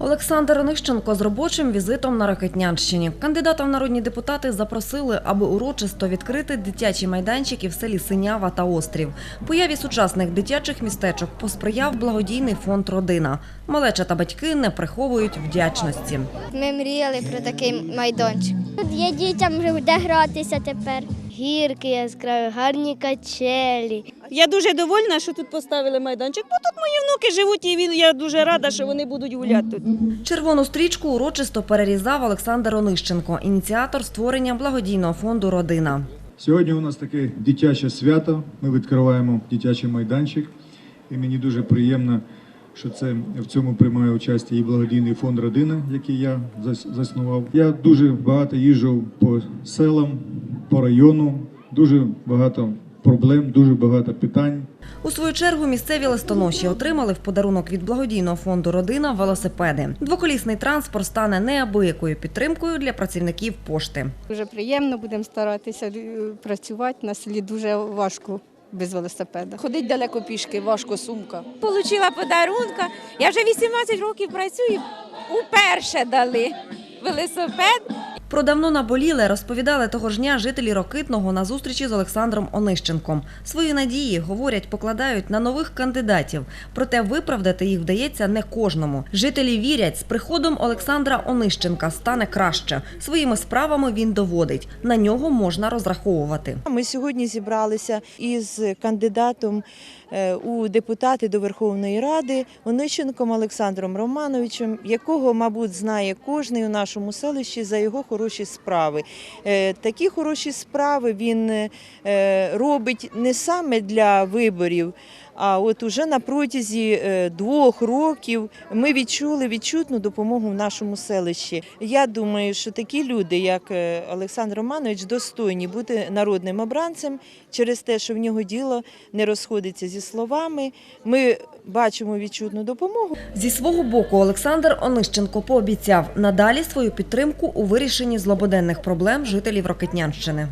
Олександр Онищенко з робочим візитом на Ракетнянщині. Кандидата в народні депутати запросили, аби урочисто відкрити дитячі майданчики в селі Синява та Острів. Появі сучасних дитячих містечок посприяв благодійний фонд Родина. Малеча та батьки не приховують вдячності. Ми мріяли про такий майданчик. Тут є дітям де гратися тепер. Гірки яскраві, гарні качелі. Я дуже довольна, що тут поставили майданчик, бо тут мої внуки живуть, і він- я дуже рада, що вони будуть гуляти тут. Червону стрічку урочисто перерізав Олександр Онищенко, ініціатор створення благодійного фонду Родина. Сьогодні у нас таке дитяче свято. Ми відкриваємо дитячий майданчик. І мені дуже приємно, що це в цьому приймає участь і благодійний фонд Родина, який я зас- заснував. Я дуже багато їжджу по селам, по району, дуже багато проблем, дуже багато питань. У свою чергу місцеві листоноші отримали в подарунок від благодійного фонду Родина велосипеди. Двоколісний транспорт стане неабиякою підтримкою для працівників пошти. Дуже приємно, будемо старатися е, працювати. На селі дуже важко без велосипеда. Ходить далеко пішки, важко сумка. Получила подарунка. Я вже 18 років працюю. Уперше дали велосипед. Про давно наболіле розповідали того ж дня жителі Рокитного на зустрічі з Олександром Онищенком. Свої надії, говорять, покладають на нових кандидатів. Проте виправдати їх вдається не кожному. Жителі вірять, з приходом Олександра Онищенка стане краще. Своїми справами він доводить. На нього можна розраховувати. Ми сьогодні зібралися із кандидатом е, у депутати до Верховної Ради Онищенком Олександром Романовичем, якого, мабуть, знає кожний у нашому селищі за його хороші справи. Е, Такі хороші справи він е, робить не саме для виборів. А от уже на протязі е, двох років ми відчули відчутну допомогу в нашому селищі. Я думаю, що такі люди, як е, Олександр Романович, достойні бути народним обранцем через те, що в нього діло не розходиться зі словами. Ми бачимо відчутну допомогу. Зі свого боку Олександр Онищенко пообіцяв надалі свою підтримку у вирішенні злободенних проблем жителів Рокитнянщини.